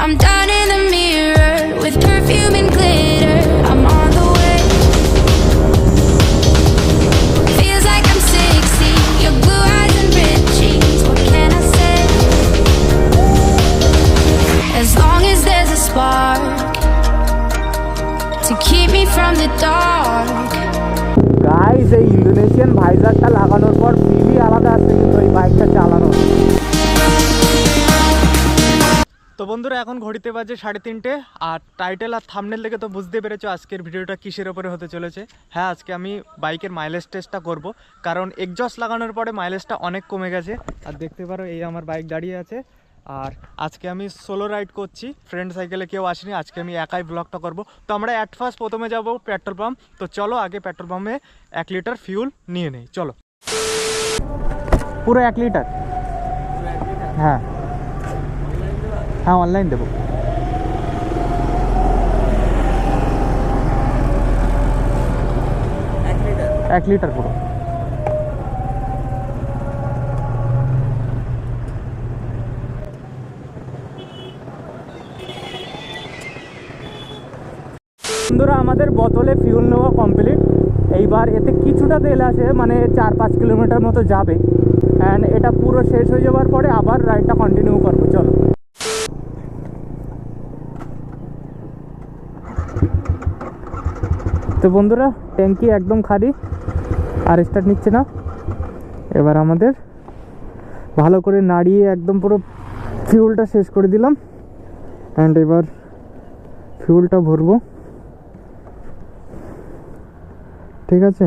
I'm down in the mirror with perfume and glitter. I'm on the way. Feels like I'm 60. Your blue eyes and ripped jeans. What can I say? As long as there's a spark to keep me from the dark. Guys এই Indonesian ভাইজারটা লাগানোর পর ফিলই আলাদা আসছে কিন্তু এই বাইকটা চালানোর তো বন্ধুরা, এখন ঘড়িতে বাজে সাড়ে তিনটে, আর টাইটেল আর থামনেল দেখে তো বুঝতে পেরেছ আজকের ভিডিওটা কিসের ওপরে হতে চলেছে। হ্যাঁ আজকে আমি বাইকের মাইলেজ টেস্টটা করব, কারণ এক্সজস্ট লাগানোর পরে মাইলেজটা অনেক কমে গেছে। আর দেখতে পারো, এই আমার বাইক দাঁড়িয়ে আছে। আর আজকে আমি সোলো রাইড করছি ফ্রেন্ড সাইকেলে কেউ আসেনি, আজকে আমি একাই ব্লগটা করব। তো আমরা অ্যাট ফার্স্ট প্রথমে যাব পেট্রোল পাম্প তো চলো আগে পেট্রোল পাম্পে এক লিটার ফিউল নিয়ে নেই, চলো। পুরো এক লিটার হ্যাঁ। হ্যাঁ অনলাইন দেবো। এক লিটার পুরো। বন্ধুরা আমাদের বোতলে ফিউল নেওয়া কমপ্লিট এইবার এতে কিছুটা তেল আছে মানে চার পাঁচ কিলোমিটার মতো যাবে। অ্যান্ড এটা পুরো শেষ হয়ে যাওয়ার পরে আবার রাইডটা কন্টিনিউ করব। চলো। তো বন্ধুরা, ট্যাঙ্কি একদম খালি, আর স্টার্ট নিচ্ছে না। এবার আমাদের ভালো করে নাড়িয়ে একদম পুরো ফিউলটা শেষ করে দিলাম। অ্যান্ড এবার ফিউলটা ভরবো। ঠিক আছে?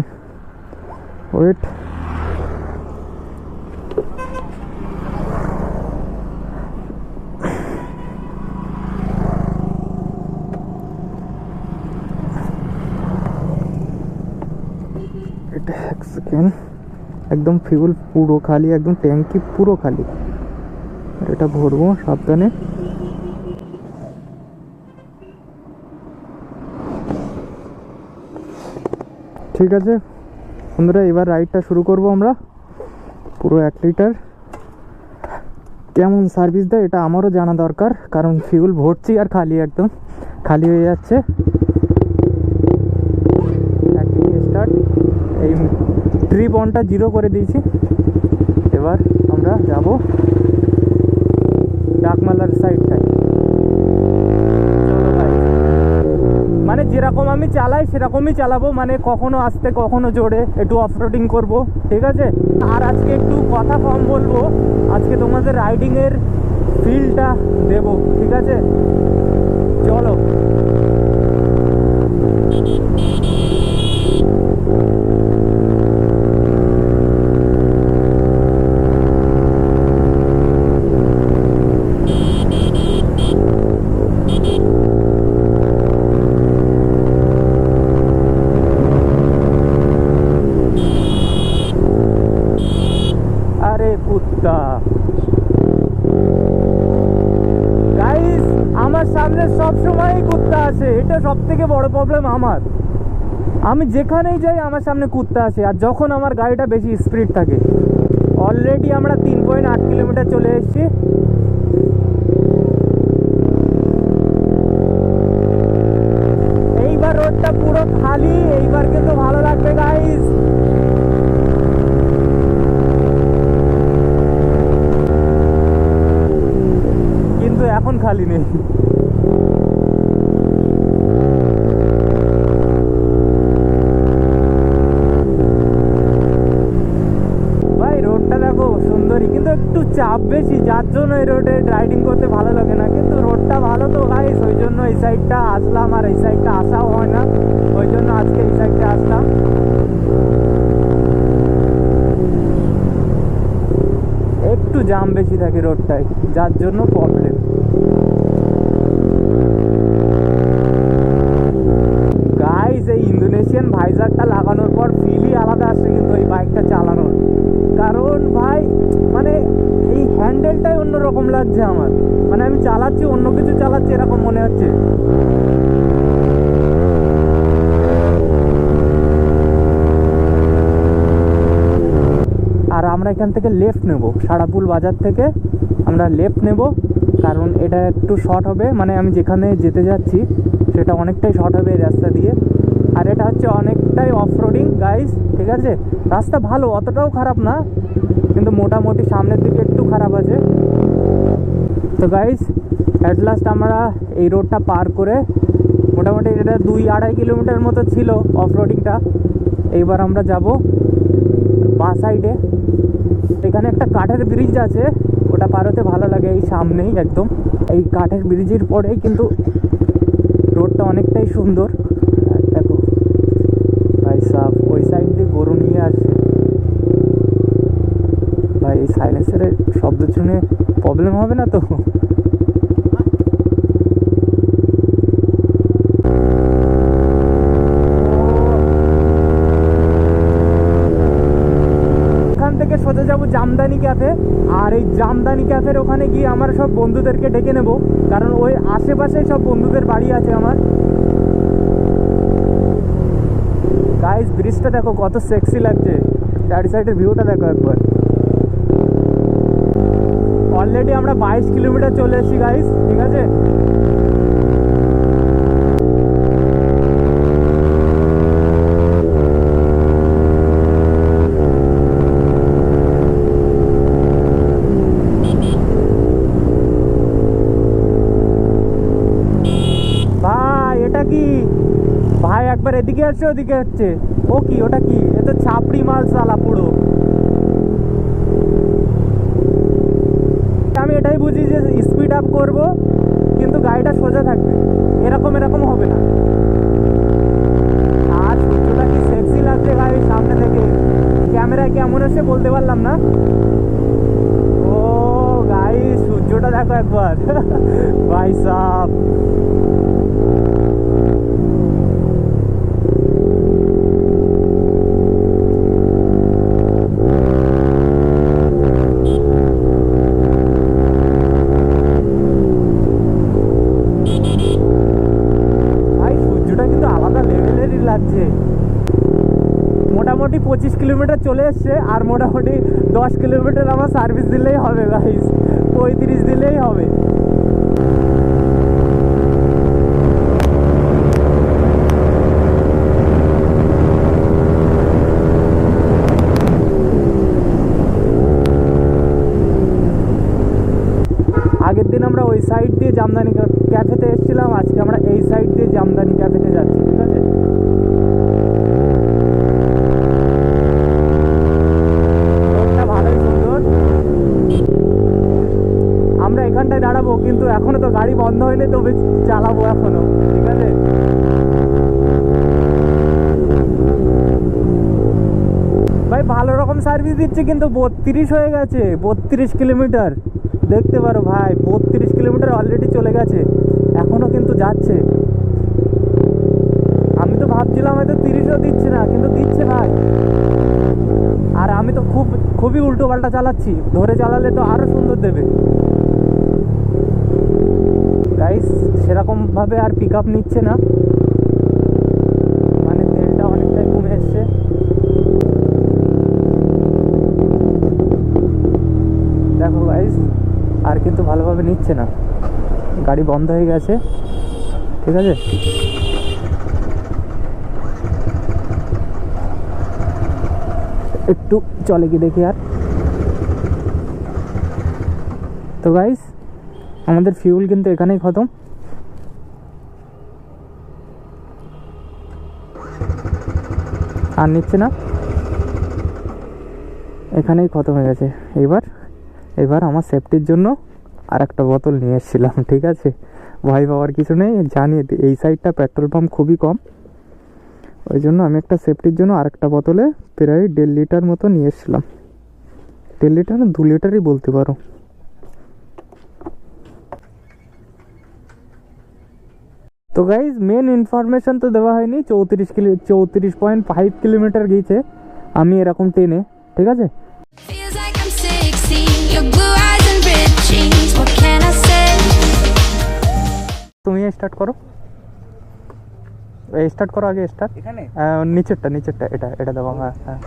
ওয়েট এটা সেকেন্ড একদম ফিউল পুরো খালি, একদম ট্যাঙ্কি পুরো খালি। এটা ভরবো সাবধানে। ঠিক আছে, বন্ধুরা, এবার রাইডটা শুরু করব আমরা। পুরো এক লিটার কেমন সার্ভিস দেয়, এটা আমারও জানা দরকার, কারণ ফিউল ভরছি আর খালি একদম, খালি হয়ে যাচ্ছে। ট্রিপ অনটা জিরো করে দিয়েছি। এবার আমরা যাব ডাকমালার সাইডটায় মানে যেরকম আমি চালাই, সেরকমই চালাবো। মানে কখনো আস্তে, কখনো জোরে একটু অফরোডিং করব, ঠিক আছে? আর আজকে একটু কথা কম বলব। আজকে তোমাদের রাইডিংয়ের ফিলটা দেবো, ঠিক আছে? চলো। আমার সামনে সব সময় কুত্তা আসে। এটা সব থেকে বড় প্রবলেম আমার। আমি যেখানেই যাই, আমার সামনে কুত্তা আসে। আর যখন আমার গাড়িটা বেশি স্পিড থাকে। অলরেডি আমরা তিন পয়েন্ট আট কিলোমিটার চলে এসেছি। এইবার রোডটা পুরো খালি। এইবার কিন্তু ভালো লাগবে গাইস কিন্তু এখন খালি নেই। একটু চাপ বেশি, যার জন্য এই রোডে রাইডিং করতে ভালো লাগে না। কিন্তু রোডটা ভালো তো ভাই, ওই জন্য এই সাইডটা আসলাম, আর এই সাইডটা আসাও হয় না। ওই জন্য আজকে এই সাইডটা আসলাম। একটু জাম বেশি থাকে রোডটায় যার জন্য প্রবলেম চালাচ্ছি, এরকম মনে হচ্ছে। আর আমরা এখান থেকে লেফট নেব, সারাপুল বাজার থেকে আমরা লেফট নেব, কারণ এটা একটু শর্ট হবে। মানে আমি যেখানে যেতে যাচ্ছি, সেটা অনেকটাই শর্ট হবে এই রাস্তা দিয়ে। আর এটা হচ্ছে অনেকটাই অফ রোডিং গাইস ঠিক আছে? রাস্তা ভালো, অতটাও খারাপ না, কিন্তু মোটামুটি সামনের দিকে একটু খারাপ আছে। তো গাইস অ্যাট লাস্ট আমরা এই রোডটা পার করে মোটামুটি এটা দুই আড়াই কিলোমিটার মতো ছিল অফ রোডিংটা এইবার আমরা যাব বা সাইডে এখানে একটা কাঠের ব্রিজ আছে, ওটা পার হতে ভালো লাগে এই সামনেই একদম। এই কাঠের ব্রিজের পরেই কিন্তু রোডটা অনেকটাই সুন্দর। দেখো, ভাই সাফ ওই সাইড দিয়ে গরু নিয়ে আসে। ভাই, এই সাইলেন্সারের শব্দ শুনে প্রবলেম হবে না তো? সোজা যাব জামদানি ক্যাফে, আর এই জামদানি ক্যাফের ওখানে গিয়ে আমার সব বন্ধুদেরকে ডেকে নেব, কারণ ওই আশেপাশে সব বন্ধুদের বাড়ি আছে আমার। গাইস ব্রিজটা দেখো, কত সেক্সি লাগছে। চারি সাইডের ভিউটা দেখো একবার। অলরেডি আমরা বাইশ কিলোমিটার চলে এসেছি গাইস ঠিক আছে? একবার এদিকে আসছে, ওদিকে হচ্ছে ও কি, ওটা কি? এ তো ছাপড়ি মাল সালা পুরো। আমি এটাই বুঝি যে স্পিড আপ করব, কিন্তু গাড়িটা সোজা থাকবে। এরকম এরকম হবে না। আর সূর্যটা কি সেক্সি লাগছে গাড়ির সামনে থেকে? ক্যামেরা কেমন আছে বলতে পারলাম না। ও গাই সূর্যটা দেখো একবার। ভাই সাহ লাগছে মোটামুটি পঁচিশ কিলোমিটার চলে এসছে, আর মোটামুটি দশ কিলোমিটার আমার সার্ভিস দিলেই হবে গাইস পঁয়ত্রিশ দিলেই হবে। আগের দিন আমরা ওই সাইড দিয়ে জামদানি আমরা এখানটায় দাঁড়াবো, কিন্তু এখনও তো গাড়ি বন্ধ হয়নি তবে চালাবো এখনও, ঠিক আছে? ভাই, ভালো রকম সার্ভিস দিচ্ছে, কিন্তু বত্রিশ হয়ে গেছে, বত্রিশ কিলোমিটার। দেখতে পারো ভাই, বত্রিশ কিলোমিটার অলরেডি চলে গেছে, এখনও কিন্তু যাচ্ছে। আমি তো ভাবছিলাম হয়তো তিরিশও দিচ্ছে না, কিন্তু দিচ্ছে ভাই। আর আমি তো খুব, খুবই উল্টো পাল্টা চালাচ্ছি, ধরে চালালে তো আরও সুন্দর দেবে। গাইস সেরকমভাবে আর পিক আপ নিচ্ছে না। মানে তেলটা অনেকটাই কমে এসছে। দেখো গাইস আর কিন্তু ভালোভাবে নিচ্ছে না। গাড়ি বন্ধ হয়ে গেছে। ঠিক আছে? একটু চলে কি দেখি আর। তো গাইস আমাদের ফিউল কিন্তু এখানেই খতম। আর নিচ্ছে না। এখানেই খতম হয়ে গেছে। এবার এবার আমার সেফটির জন্য আর একটা বোতল নিয়ে এসেছিলাম, ঠিক আছে? ভয় পাওয়ার কিছু নেই জানি এই সাইডটা পেট্রোল পাম্প খুবই কম। ওই জন্য আমি একটা সেফটির জন্য আরেকটা বোতলে প্রায় দেড় লিটার মতো নিয়ে এসেছিলাম। দেড় লিটার দু লিটারই বলতে পারো। তো গাইজ মেন ইনফরমেশন তো দেওয়া হয়নি চৌত্রিশ কিলো চৌত্রিশ পয়েন্ট ফাইভ কিলোমিটার গিয়েছে আমি এরকম ট্রেনে ঠিক আছে Feels like I'm 16. Your blue eyes and ripped jeans. What can I say? তুমি স্টার্ট করো স্টার্ট করো আগে স্টার্ট এখানে নিচেরটা নিচেরটা এটা এটা দেবো হ্যাঁ হ্যাঁ